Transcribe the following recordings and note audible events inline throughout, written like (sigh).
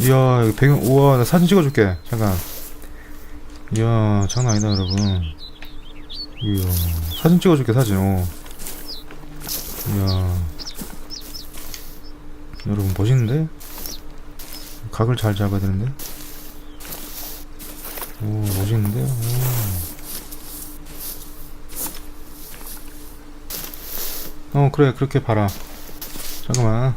이야 배경 우와 나 사진 찍어줄게 잠깐. 이야 장난 아니다 여러분. 이야 사진 찍어줄게 사진. 어. 이야. 여러분 멋있는데? 각을 잘 잡아야 되는데? 오 멋있는데? 오. 어 그래 그렇게 봐라. 잠깐만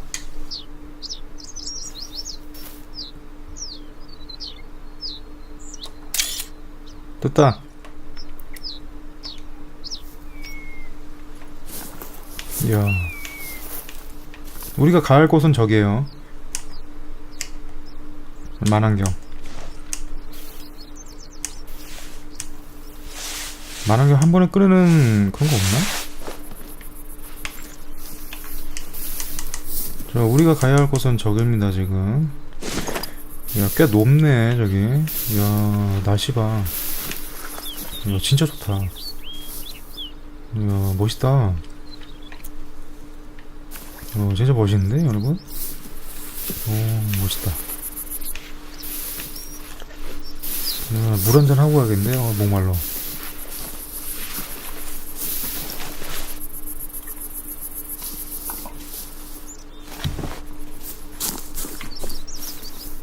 됐다. 이야. 우리가 가할 곳은 저기에요. 만환경. 만환경 한 번에 끄는 그런 거 없나? 자, 우리가 가야 할 곳은 저기입니다, 지금. 야, 꽤 높네, 저기. 야, 날씨 봐. 이야 진짜 좋다. 이야 멋있다. 어 진짜 멋있는데 여러분? 오 멋있다. 물 한잔 하고 가야겠네 어, 목말라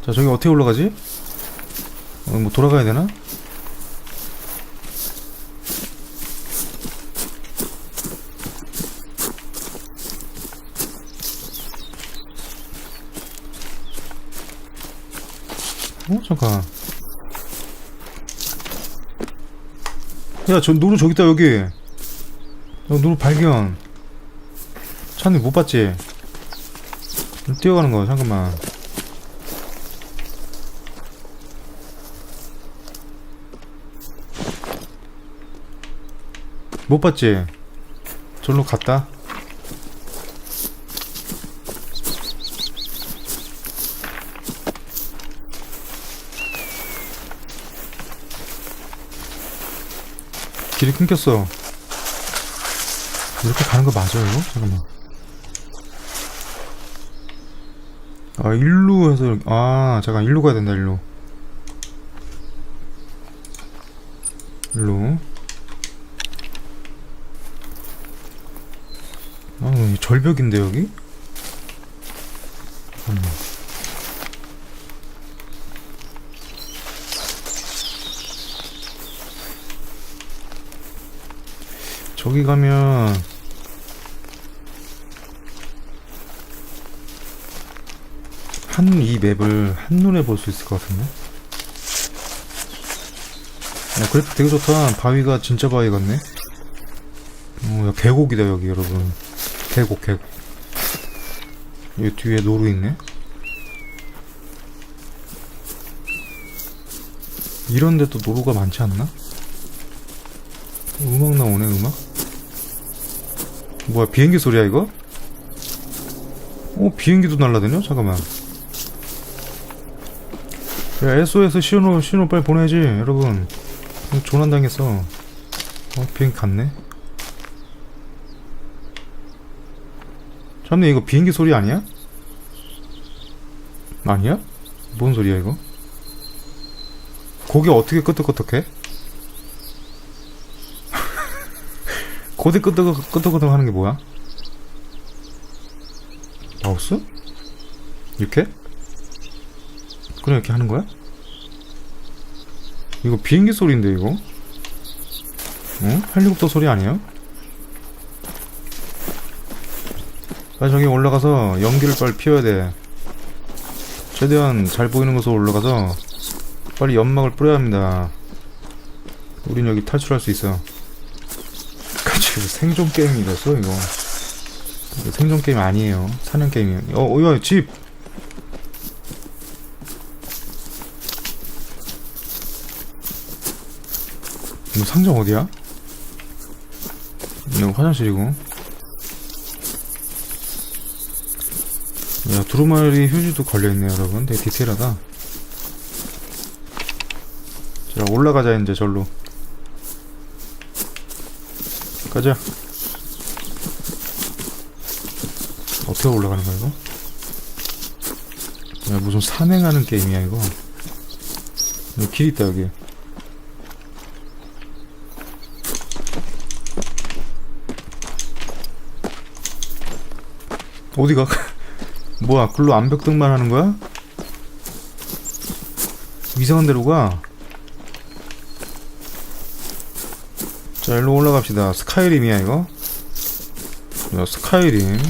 자 저기 어떻게 올라가지? 어, 뭐 돌아가야 되나? 어 잠깐 야저 노루 저기 있다 여기. 야, 노루 발견. 찬이 못 봤지? 뛰어가는 거 잠깐만. 못 봤지? 절로 갔다 길이 끊겼어. 이렇게 가는 거 맞아요? 잠깐만. 아, 일로 해서, 아, 잠깐, 일로 가야 된다, 일로. 일로. 아, 절벽인데, 여기? 저기 가면 한 이 맵을 한눈에 볼 수 있을 것 같은데? 야, 그래픽 되게 좋다. 바위가 진짜 바위 같네. 어, 야, 계곡이다, 여기, 여러분. 계곡, 계곡. 여기 뒤에 노루 있네. 이런 데도 노루가 많지 않나? 음악 나오네, 음악? 뭐야, 비행기 소리야, 이거? 어, 비행기도 날라다녀? 잠깐만. 야, SOS 신호, 신호 빨리 보내야지, 여러분. 어, 조난당했어. 어, 비행기 갔네. 참네, 이거 비행기 소리 아니야? 아니야? 뭔 소리야, 이거? 고개 어떻게 끄덕끄덕해? 고대 끄덕 끄덕끄덕 하는 게 뭐야? 마우스? 이렇게? 그냥 이렇게 하는 거야? 이거 비행기 소리인데 이거? 응? 헬리콥터 소리 아니에요? 빨리 저기 올라가서 연기를 빨리 피워야 돼. 최대한 잘 보이는 곳으로 올라가서 빨리 연막을 뿌려야 합니다. 우린 여기 탈출할 수 있어. 같이 생존 게임이라서 이거. 이거 생존 게임 아니에요. 사냥 게임이에요. 어, 어, 야, 집. 이거 상점 어디야? 이거 화장실이고. 야, 두루마리 휴지도 걸려있네, 여러분. 되게 디테일하다. 자, 올라가자, 이제 절로. 가자. 어떻게 올라가는 거야, 이거? 야, 무슨 산행하는 게임이야, 이거. 여기 길 있다, 여기. 어디가? (laughs) 뭐야, 글로 암벽등만 하는 거야? 이상한 데로 가. 자, 일로 올라갑시다. 스카이림이야, 이거. 야, 스카이림.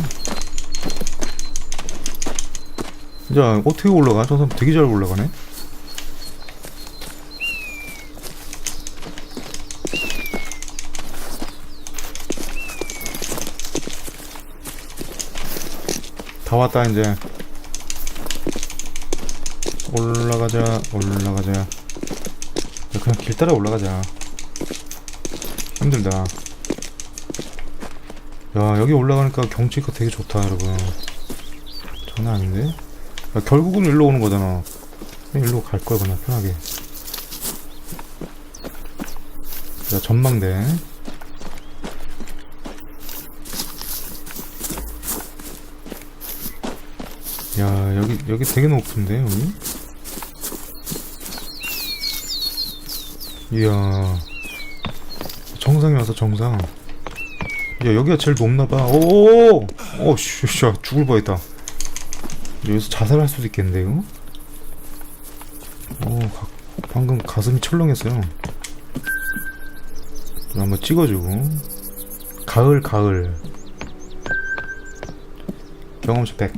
자, 어떻게 올라가? 저 사람 되게 잘 올라가네. 다 왔다, 이제. 올라가자, 올라가자. 야, 그냥 길 따라 올라가자. 힘들다. 야, 여기 올라가니까 경치가 되게 좋다, 여러분. 장난 아닌데? 야, 결국은 일로 오는 거잖아. 일로 갈 거야, 그냥 편하게. 자, 전망대. 야, 여기, 여기 되게 높은데, 여기? 이야. 정상에 와서 정상. 야, 여기가 제일 높나봐. 오오오! 오, 씨, 씨, 죽을 뻔했다. 여기서 자살할 수도 있겠는데, 이거? 오, 가, 방금 가슴이 철렁했어요. 한번 찍어주고. 가을, 가을. 경험치 100.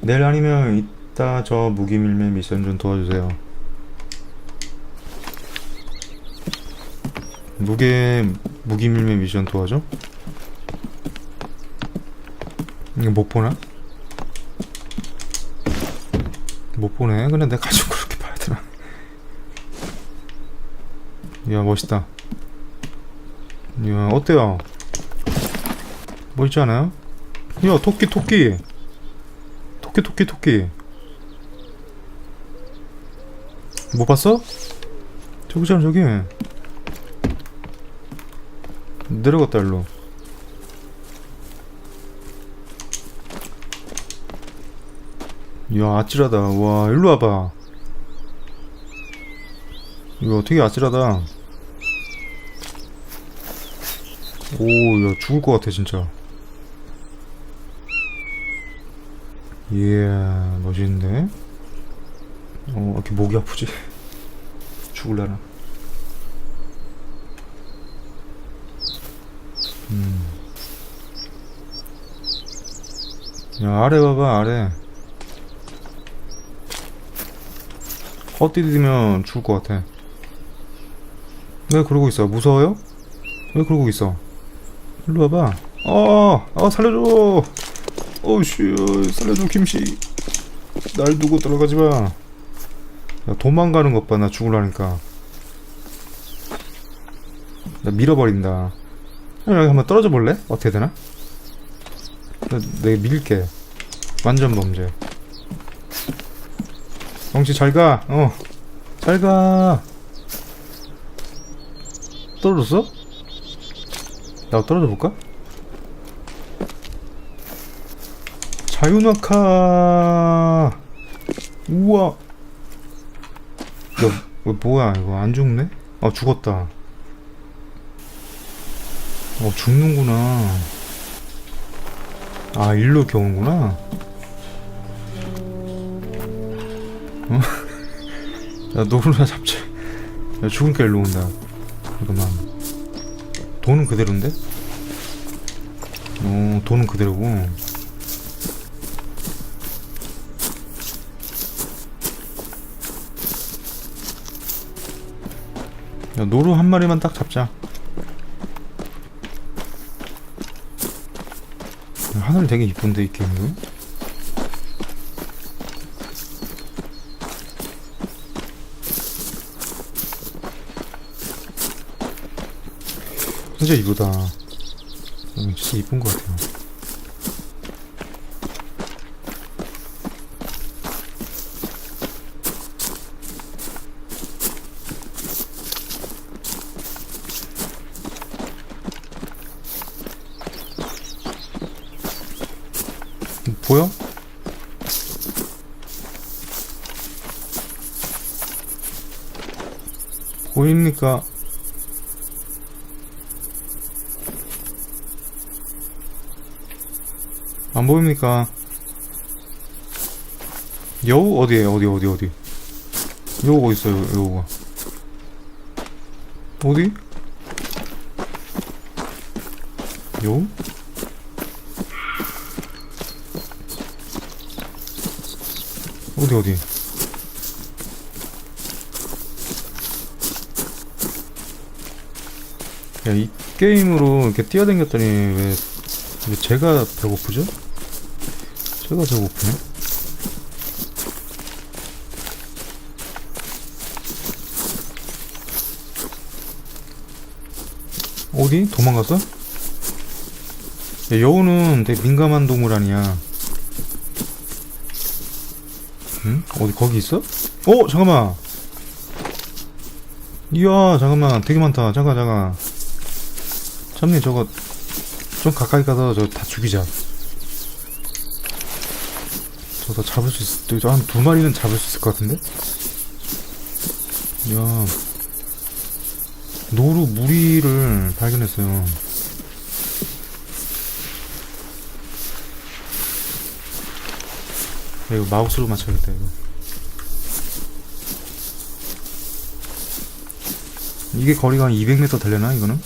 내일 아니면 이따 저 무기밀매 미션 좀 도와주세요. 무게 무기밀매 미션 도와줘? 이거 못 보나? 못 보네. 근데 내가 가지고 그렇게 봐야 되나? 이야 멋있다. 이야 어때요? 멋있지 않아요? 야 토끼 토끼 토끼 토끼 토끼 못 봤어? 저기잖아 저기 내려갔다 일로. 이야 아찔하다. 와 일로 와봐. 이거 되게 아찔하다? 오야 죽을 것 같아 진짜. 이야 멋있는데? 어 이렇게 목이 아프지? (laughs) 죽을라나 음. 야 아래 봐봐 아래. 헛디디면 죽을 것 같아. 왜 그러고 있어? 무서워요? 왜 그러고 있어? 일로 와봐. 어, 어 살려줘. 어우씨 살려줘 김씨. 날 두고 들어가지 마. 야, 도망가는 것 봐 나 죽으라니까. 나 밀어버린다 형, 여기 한번 떨어져 볼래? 어떻게 되나? 나, 내가 밀게 완전 범죄 엉치 잘가 어 잘가 떨어졌어? 나 떨어져 볼까? 자유낙하 우와 이거 뭐야 이거 안 죽네? 어 죽었다 어 죽는구나 아 일로 오는구나 어? (laughs) 야 노루나 잡자 야 죽으니까 일로 온다 잠깐만 돈은 그대로인데? 어 돈은 그대로고 야, 노루 한 마리만 딱 잡자. 하늘 되게 이쁜데, 이 게임도? 진짜 이쁘다. 음, 진짜 이쁜 것 같아요. 보여? 보입니까? 안 보입니까? 여우 어디에요? 어디 어디 어디 여우가 있어요 여우가 어디? 여우? 어디 어디? 야, 이 게임으로 이렇게 뛰어다녔더니 왜, 왜 제가 배고프죠? 제가 배고프네? 어디? 도망갔어? 야, 여우는 되게 민감한 동물 아니야. 응? 어디 거기 있어? 어 잠깐만. 이야 잠깐만 되게 많다. 잠깐 잠깐. 참님 저거 좀 가까이 가서 저 다 죽이자. 저거 잡을 수 있. 저한 두 마리는 잡을 수 있을 것 같은데? 이야 노루 무리를 발견했어요. 야, 이거 마우스로 맞춰야겠다 이거 이게 거리가 한 200m 되려나 이거는?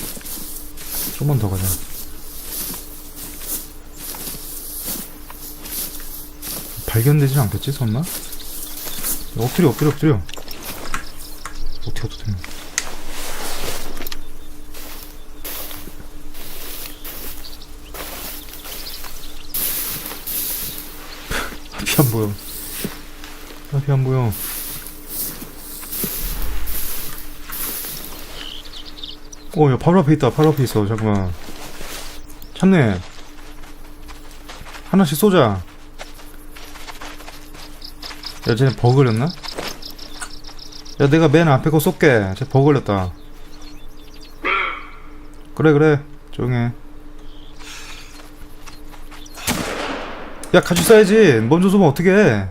좀만 더 가자 발견되진 않겠지 설마? 야, 엎드려 엎드려 엎드려 어떻게 엎드려 앞이 안 보여 앞이 안 보여 어, 야, 바로 앞에 있다. 바로 앞에 있어. 잠깐만. 참네. 하나씩 쏘자. 야, 쟤네 버그 걸렸나? 야, 내가 맨 앞에 거 쏠게. 쟤 버그 걸렸다. 그래, 그래. 조용해. 야, 같이 쏴야지. 먼저 쏘면 어떡해.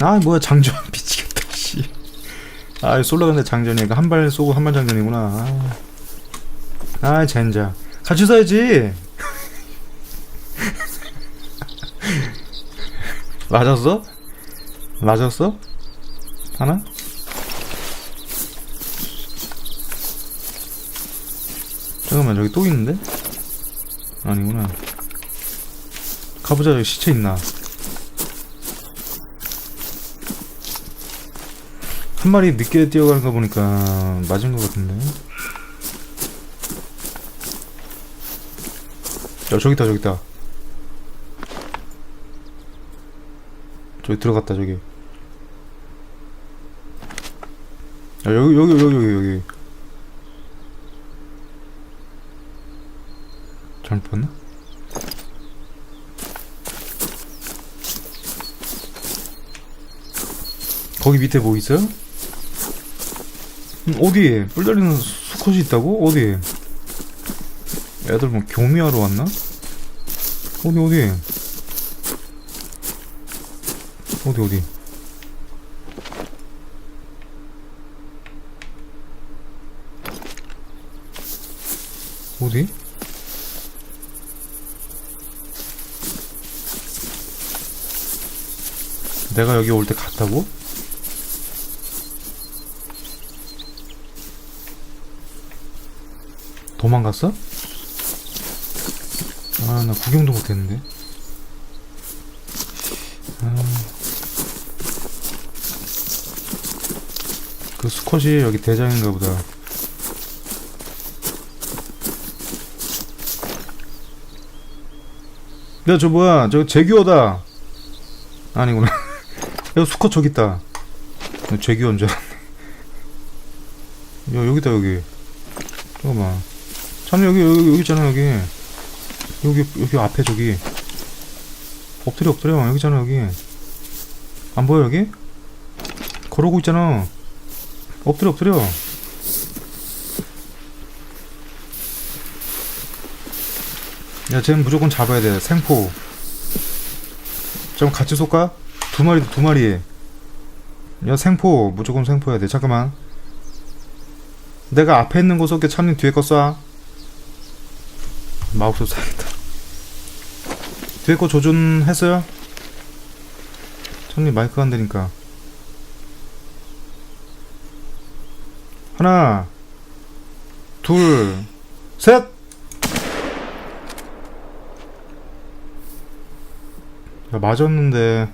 아, 뭐야, 장전. (laughs) 미치겠다, 씨. 아, 쏠라 근데 장전이야. 한발 쏘고 한 발 장전이구나. 아, 아 젠장. 같이 쏴야지. 맞았어? 맞았어? 하나? 잠깐만, 저기 또 있는데? 아니구나. 가보자, 여기 시체 있나? 한 마리 늦게 뛰어가는 거 보니까 맞은 것 같은데. 야, 저기 있다, 저기 있다. 저기 들어갔다, 저기. 야, 여기, 여기, 여기, 여기, 여기. 잘못 봤나? 거기 밑에 뭐 있어요? 음, 어디에? 뿔 달리는 수컷이 있다고? 어디? 애들 뭐 교미하러 왔나? 어디 어디? 어디 어디? 어디? 내가 여기 올 때 갔다고? 도망갔어? 아, 나 구경도 못했는데. 아. 그 수컷이 여기 대장인가 보다. 야, 저 뭐야? 저 제규어다. 아니구나. (laughs) 야, 수컷 저기 있다. 제규어인 줄 알았네. 야, 여기다, 여기. 잠깐만. 자네 여기 여기 여기 있잖아 여기. 여기 여기 앞에 저기. 엎드려 엎드려. 여기 있잖아 여기. 안 보여 여기? 걸어오고 있잖아. 엎드려 엎드려. 야 쟤는 무조건 잡아야 돼. 생포. 좀 같이 쏠까? 두 마리 두 마리 야 생포. 무조건 생포해야 돼. 잠깐만. 내가 앞에 있는 거 쏠게. 참님 뒤에 거 쏴. 마우스 쏴야겠다 뒤에 거 조준했어요? 참님 마이크 안 되니까 하나 둘셋 야 맞았는데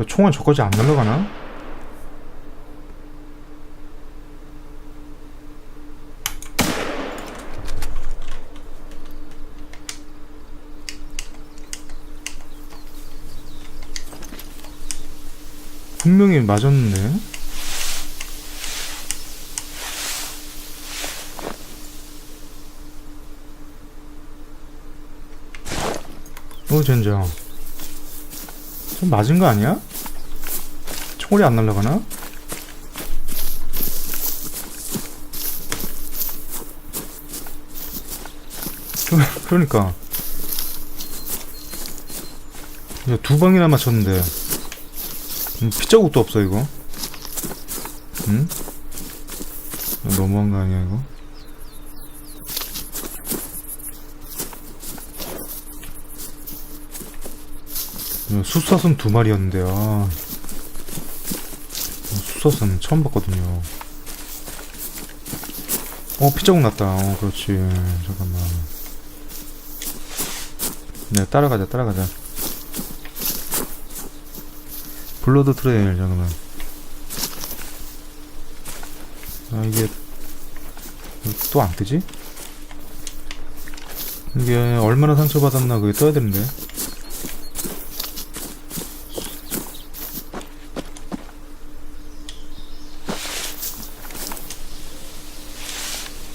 야, 총알 저까지 안 날라가나? 분명히 맞았는데 어 젠장 좀 맞은 거 아니야? 총알이 안 날라가나? 그- (laughs) 그러니까 야, 두 방이나 맞췄는데 음, 피자국도 없어 이거. 응? 너무한 거 아니야 이거? 수사선 두 마리였는데 아. 수사선 처음 봤거든요. 어 피자국 났다. 어 그렇지. 잠깐만. 네 따라가자 따라가자 블러드 트레일 잠깐만. 아 이게 또 안 뜨지? 이게 얼마나 상처받았나 그게 떠야 되는데.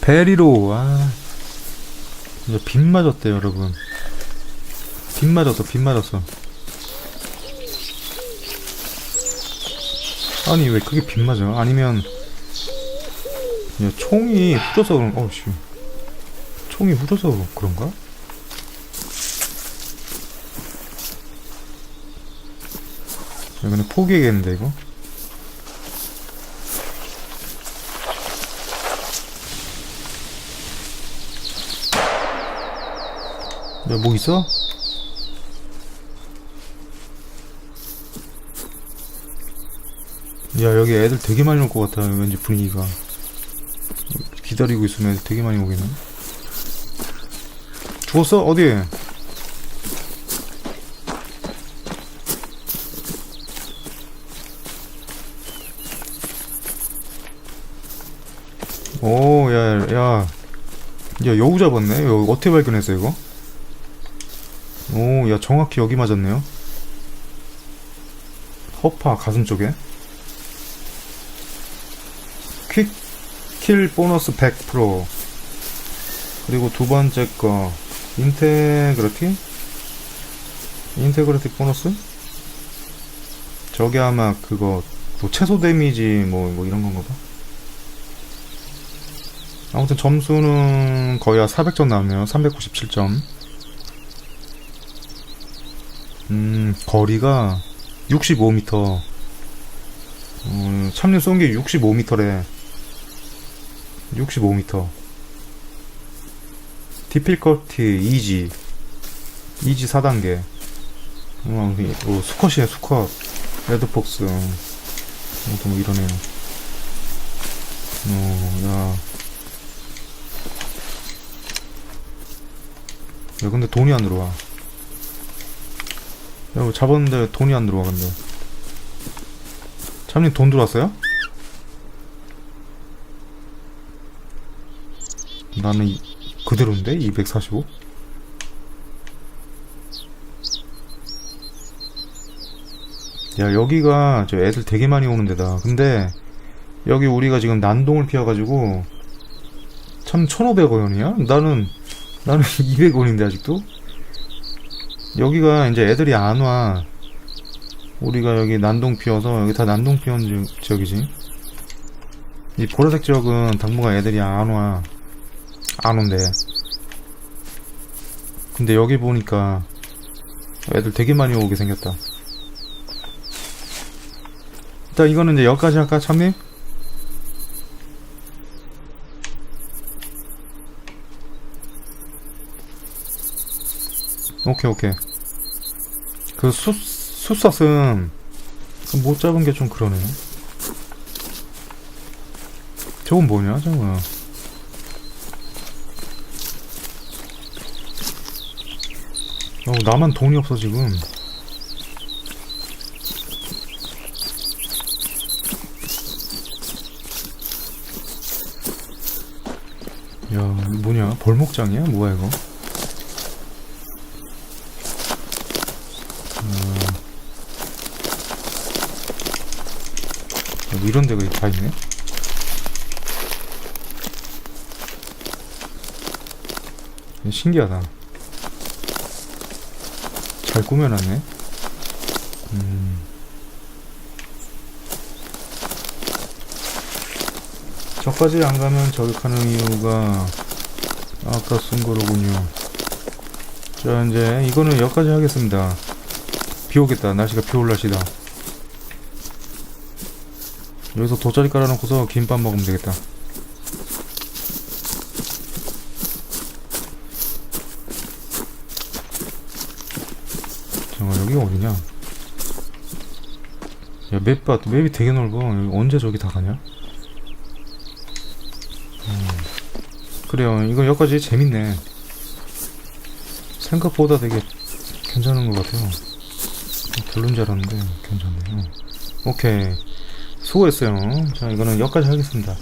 베리로 아. 이제 빗 맞았대 여러분. 빗 맞았어 빗 맞았어 아니 왜 그게 빗 맞아 아니면 야, 총이 후져서 그런 어우씨 총이 후져서 그런가? 야, 그냥 포기해야겠는데 이거 야, 뭐 있어? 야, 여기 애들 되게 많이 올 것 같아. 왠지 분위기가. 기다리고 있으면 애들 되게 많이 오겠네. 죽었어? 어디? 오, 야, 야. 야, 여우 잡았네? 여우 어떻게 발견했어, 이거? 오, 야, 정확히 여기 맞았네요. 허파 가슴 쪽에. 퀵킬 보너스 100% 그리고 두 번째 거 인테그러티? 인테그러티 보너스? 저게 아마 그거 뭐 최소 데미지 뭐, 뭐 이런 건가 봐. 아무튼 점수는 거의 400점 나오네요. 397점. 음 거리가 65m 음, 참님 쏜 게 65m래 65m 디필커티 이지 이지 4단계. 어, 어, 수컷이네 수컷. 레드폭스. 아무튼 뭐 이러네요. 어, 야. 야 근데 돈이 안 들어와. 야뭐 잡았는데 돈이 안 들어와 근데. 참님 돈 들어왔어요? 나는 이- 그대로인데? 245? 야 여기가 저 애들 되게 많이 오는 데다 근데 여기 우리가 지금 난동을 피워가지고 참 1500원이야? 나는 나는 (laughs) 200원인데 아직도? 여기가 이제 애들이 안 와 우리가 여기 난동 피워서 여기 다 난동 피운 지역- 지역이지 이 보라색 지역은 당분간 애들이 안 와. 안 온대. 근데 여기 보니까 애들 되게 많이 오게 생겼다. 일단 이거는 이제 여기까지 할까, 참님? 오케이, 오케이. 그 수, 숫삭은 그못 잡은 게 좀 그러네. 저건 뭐냐, 저건. 어, 나만 돈이 없어, 지금. 야, 뭐냐? 벌목장이야? 뭐야, 이거? 여기 이런 데가 다 있네? 신기하다. 잘 꾸며놨네. 음. 저까지 안 가면 저격하는 이유가 아까 쓴 거로군요. 자, 이제 이거는 여기까지 하겠습니다. 비 오겠다. 날씨가 비 올 날씨다. 여기서 돗자리 깔아놓고서 김밥 먹으면 되겠다. 잠깐 여기가 어디냐? 야, 맵 봐. 맵이 되게 넓어. 언제 저기 다 가냐? 음, 그래요. 이거 여기까지 재밌네. 생각보다 되게 괜찮은 것 같아요. 별론 줄 알았는데 괜찮네요. 오케이. 수고했어요. 자, 이거는 여기까지 하겠습니다.